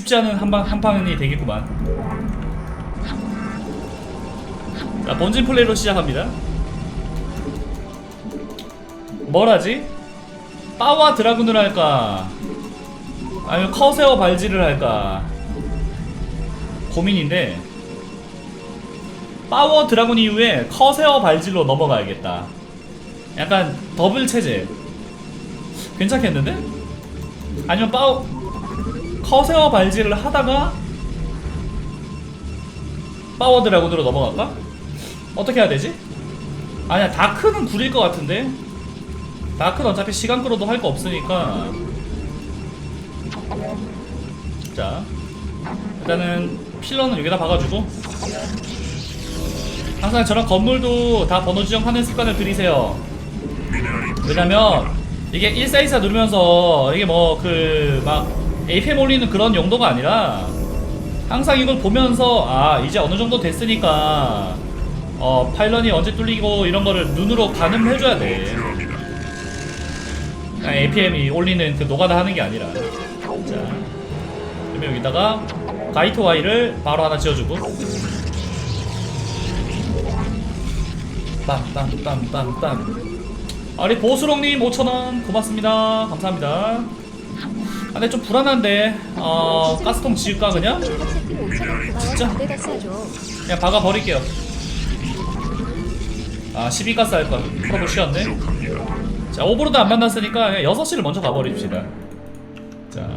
쉽지 않은 한방 한방이 되겠구만. 자 본진 플레이로 시작합니다. 뭘 하지? 빠와 드라군을 할까? 아니면 커세어 발지를 할까? 고민인데 파워 드라군 이후에 커세어 발질로 넘어가야겠다. 약간 더블 체제. 괜찮겠는데? 아니면 파워 커세어 발질을 하다가 파워 드라군으로 넘어갈까? 어떻게 해야 되지? 아니야 다크는 구릴 것 같은데 다크는 어차피 시간 끌어도 할 거 없으니까 자 일단은 필러는 여기다 박아주고 항상 저런 건물도 다 번호 지정하는 습관을 들이세요 왜냐면 이게 1424 누르면서 이게 뭐 그 막 APM 올리는 그런 용도가 아니라 항상 이걸 보면서 아 이제 어느 정도 됐으니까 어 파일런이 언제 뚫리고 이런 거를 눈으로 가늠해 줘야 돼. 그냥 APM이 올리는 그 노가다 하는 게 아니라. 자 그러면 여기다가 가이트 와이를 바로 하나 지어주고. 빰빰빰빰빰 아리 보수롱님 5천원 고맙습니다. 감사합니다 아 근데 좀 불안한데. 어 가스통 지을까 그냥? 채팅 5,000원 고마워 진짜? 그냥 박아 버릴게요. 아 12가스 할걸. 프로볼 쉬었네. 자 오버로드 안 만났으니까 그냥 6시를 먼저 가버립시다. 자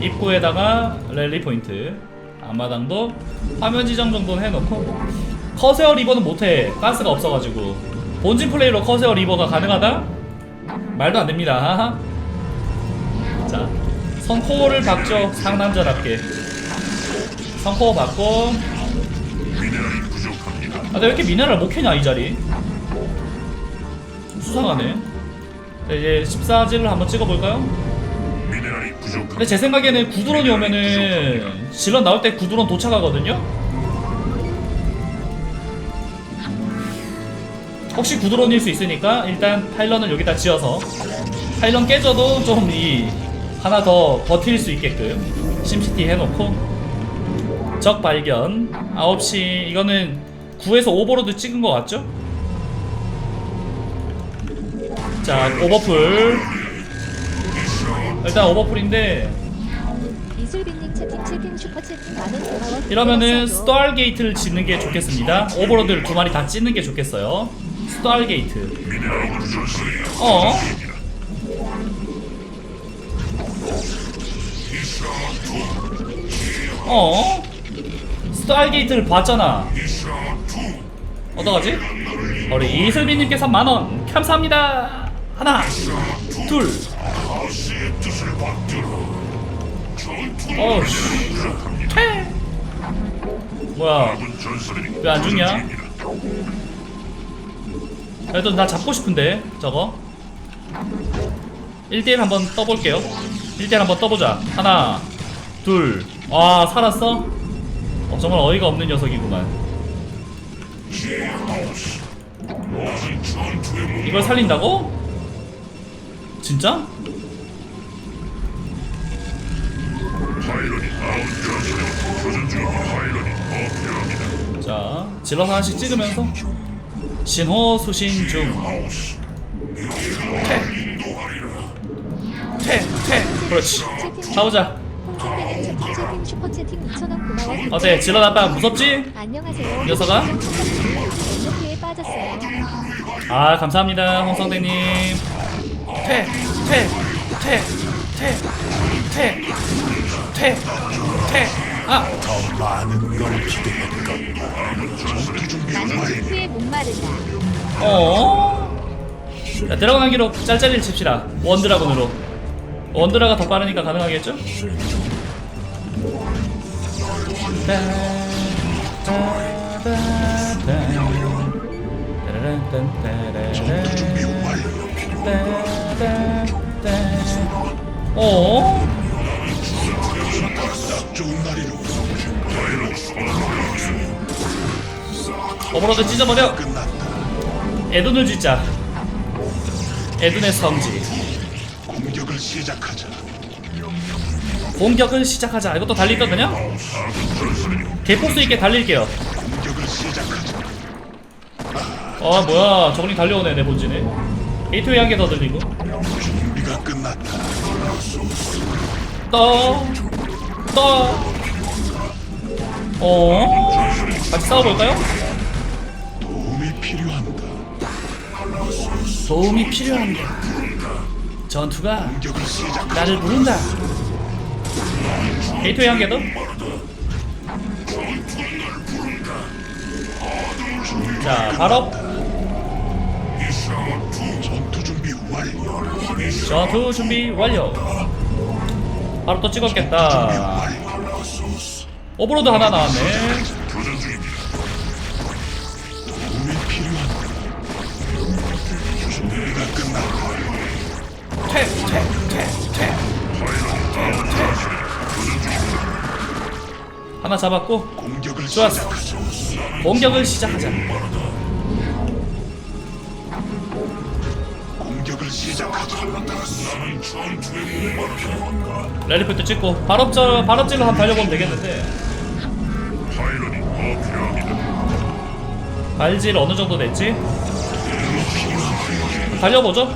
입구에다가 랠리 포인트 앞마당도 화면 지정 정도는 해놓고. 커세어 리버는 못해. 가스가 없어가지고. 본진 플레이로 커세어 리버가 가능하다? 말도 안됩니다. 자 선코어를 박죠 상남자답게 선코어 받고 아, 근데 왜 이렇게 미네랄 못 캐냐 이 자리? 수상하네. 자, 이제 14질을 한번 찍어볼까요? 근데 제 생각에는 구드론이 오면은 질럿 나올 때 구드론 도착하거든요. 혹시 구드론일 수 있으니까 일단 파일런을 여기다 지어서 파일런 깨져도 좀이 하나 더 버틸 수 있게끔 심시티 해놓고 적 발견 9시 이거는 9에서 오버로드 찍은 것 같죠? 자 오버풀 일단 오버풀인데 이러면은 스토알 게이트를 짓는 게 좋겠습니다. 오버로드를 두 마리 다 짓는 게 좋겠어요. 스토알 게이트. 어? 어? 스토알 게이트를 봤잖아. 어떡하지? 우리 이슬비님께서 만원 감사합니다. 하나, 둘. 어우씨. 퇴. 뭐야? 왜 안 죽냐? 그래도 나 잡고 싶은데 저거 1대1 한번 떠볼게요 1대1 한번 떠보자 하나 둘 와 살았어? 어, 정말 어이가 없는 녀석이구만 이걸 살린다고? 진짜? 자 질러 하나씩 찍으면서 신호 수신 중 퇴! 퇴! 그렇지 가보자 홍콩배님 채팅 채팅 슈퍼 채팅 2,000원 고마워 어때 질러 아빠 무섭지? 안녕하세요 녀석아? 이렇게 빠졌어요 아 감사합니다 홍성대님 퇴! 퇴! 퇴! 퇴! 퇴! 퇴! 퇴! 아! 더 많은 걸 기대했건 나는 후에 어? 자, 들어가는 기로 짤짤이를 칩시다. 원드라곤으로. 원드라가 더 빠르니까 가능하겠죠? 어? 어버로드 찢어버려! 에둔을 짓자. 에둔의 성지. 공격을 시작하자. 공격을 시작하자. 이것도 그냥? 개폭수 있게 달릴게요. 아 뭐야 저글링 달려오네 내 본진에. 게이트웨이 한 개 더 들리고. 준비가 끝났다. 떠, 떠. 어? 같이 싸워볼까요? 도움이 필요한가? 도움이 필요합니다. 전투가. 나를 부른다. 게이트웨이 한 개 더. 자, 바로 전투 준비 완료. 전투 준비 완료. 바로 또 찍었겠다. 오버로드 하나 나왔네. 도움이? 준비가 하나 잡았고 좋았어. 공격을 시작하자. 공격을 시작하자. 랠리포트 찍고 발업질 발업질로 한번 달려보면 되겠는데. 발질 어느 정도 됐지? 달려보죠.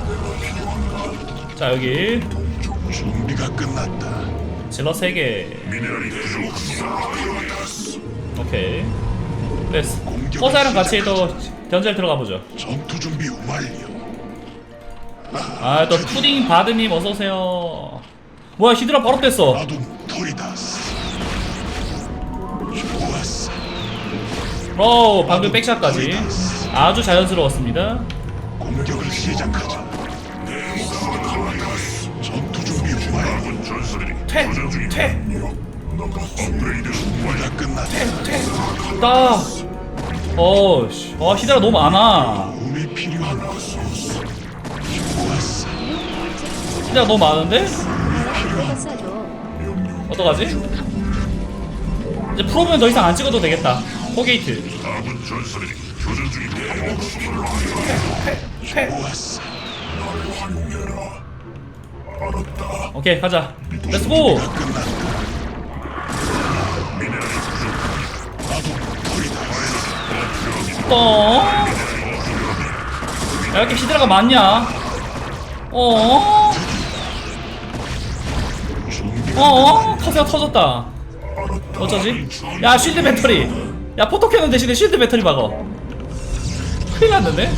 자 여기 준비가 끝났다. 질러 3개 미네랄이 부족합니다. 오케이 됐어 호사랑 같이 또 견제를 들어가 보죠 전투 준비 완료. 아또 푸딩 바드님 어서오세요 뭐야 히드라 바로 뺐어. 좋았어. 어우 방금 백샷까지 아주 자연스러웠습니다 공격을 시작하자. 전투 준비 완료. 전설이 퇴! 퇴! 업그레이드 준비가 끝났다. 따 어우씨 어 히드라 너무 많아 도움이 좋았어. 히드라 너무 많은데? 어떡하지? 이제 프로면 더 이상 안 찍어도 되겠다 포게이트 교전 중입니다. 좋았어. 오케이 가자 렛츠고. 어? 야, 이렇게 히드라가 많냐? 어? 어? 커세가 터졌다. 어쩌지? 야, 쉴드 배터리. 야, 포토캐논 대신에 쉴드 배터리 박어. 큰일 났는데?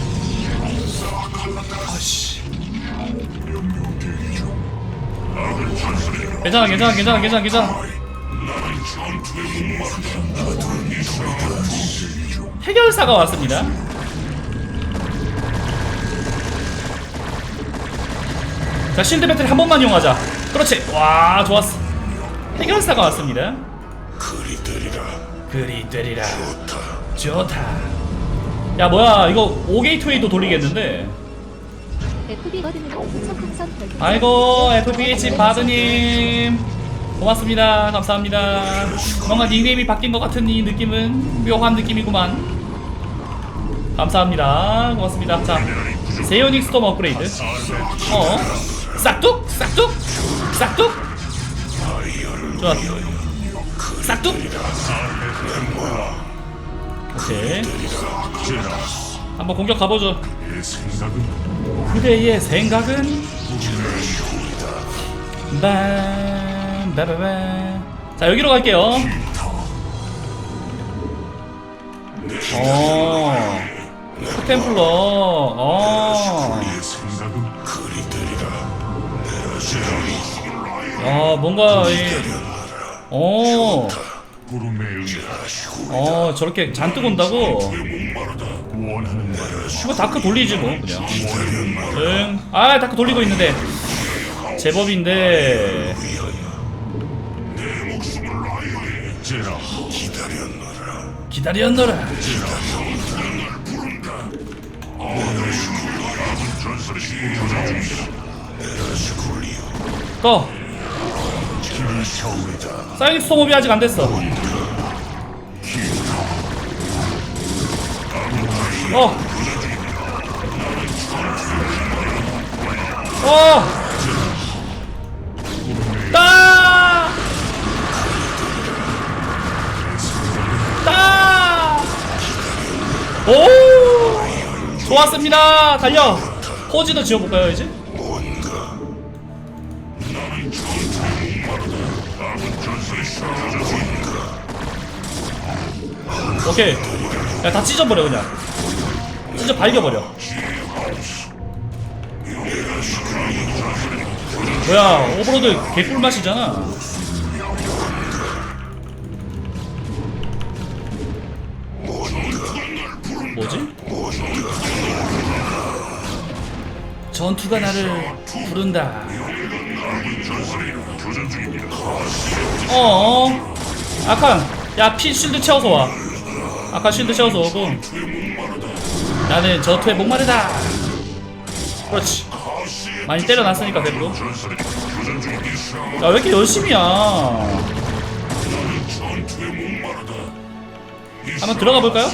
괜찮아, 괜찮아, 괜찮아, 괜찮아, 괜찮아. 해결사가 왔습니다. 자, 실드 배터리 한 번만 이용하자. 그렇지. 와, 좋았어. 해결사가 왔습니다. 그리 되리라. 그리 되리라. 좋다. 야, 뭐야. 이거 5게이트웨이도 돌리겠는데. FB 버드는. 아이고, FBH 바드님. 고맙습니다. 감사합니다. 뭔가 닉네임이 바뀐 것 같은 이 느낌은 묘한 느낌이구만. 감사합니다. 고맙습니다. 자, 세요닉 스톰 업그레이드. 어? 싹둑? 싹둑? 싹둑? 좋았어. 싹둑? 오케이. 한번 공격 가보죠. 그대의 생각은 자 여기로 갈게요. 어 템플러. 어. 되리라. 아 뭔가 이 어, 구름에 의하시고 어 저렇게 잔뜩 온다고? 원하는 이거 다크 돌리지 뭐 그냥. 응아 다크 돌리고 있는데. 제법인데. 제라. 기다렸노라. 기다렸노라. 처음이다. 사이닉스 소모비 아직 안 됐어. 어. 어. 따. 따. 오. 좋았습니다. 달려. 포즈도 지어볼까요 이제? 오케이. 야 다 찢어버려 그냥. 찢어 발겨버려. 뭐야 오버로드 개꿀맛이잖아. 뭐지? 전투가 나를 부른다. 어 아칸 야피 쉴드 채워서 와. 아칸 쉴드 채워서 오고. 나는 전투에 목마르다. 그렇지. 많이 때려놨으니까 배로 야왜 이렇게 열심히야? 한번 들어가 볼까요?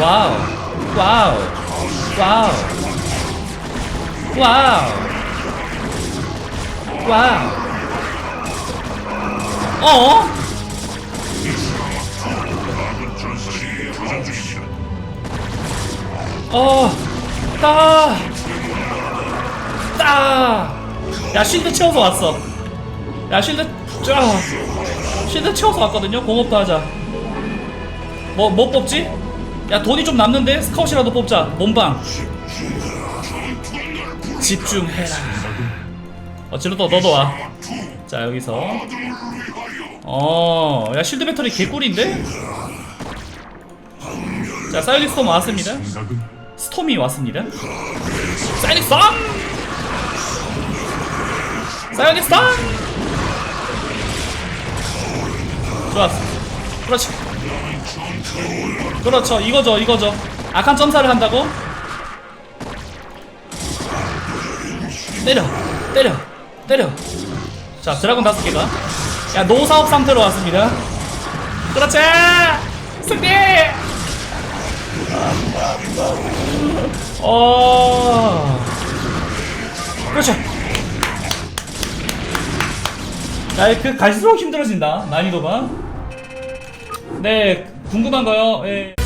와우 와우 와우 와우 와우 어? 어, 따, 따. 야, 쉴드 채워서 왔어. 야, 쉴드, 쫙. 쉴드 채워서 왔거든요? 공업도 하자. 뭐, 뭐 뽑지? 야, 돈이 좀 남는데? 스카웃이라도 뽑자. 몸방. 집중해라. 어, 질러도 너도 와. 자, 여기서. 어, 야, 쉴드 배터리 개꿀인데? 자, 사이닉 스톰 왔습니다. 스톰이 왔습니다. 사이닉 스톰! 사이닉 스톰! 좋았어. 그렇지. 그렇죠. 이거죠, 이거죠. 악한 점사를 한다고? 때려, 때려, 때려. 자, 드라곤 다섯 개가. 야, 노사업 상태로 왔습니다. 그렇지! 승리! 어. 그렇죠. 야, 그 갈수록 힘들어진다. 난이도가. 네, 궁금한 거요. 예.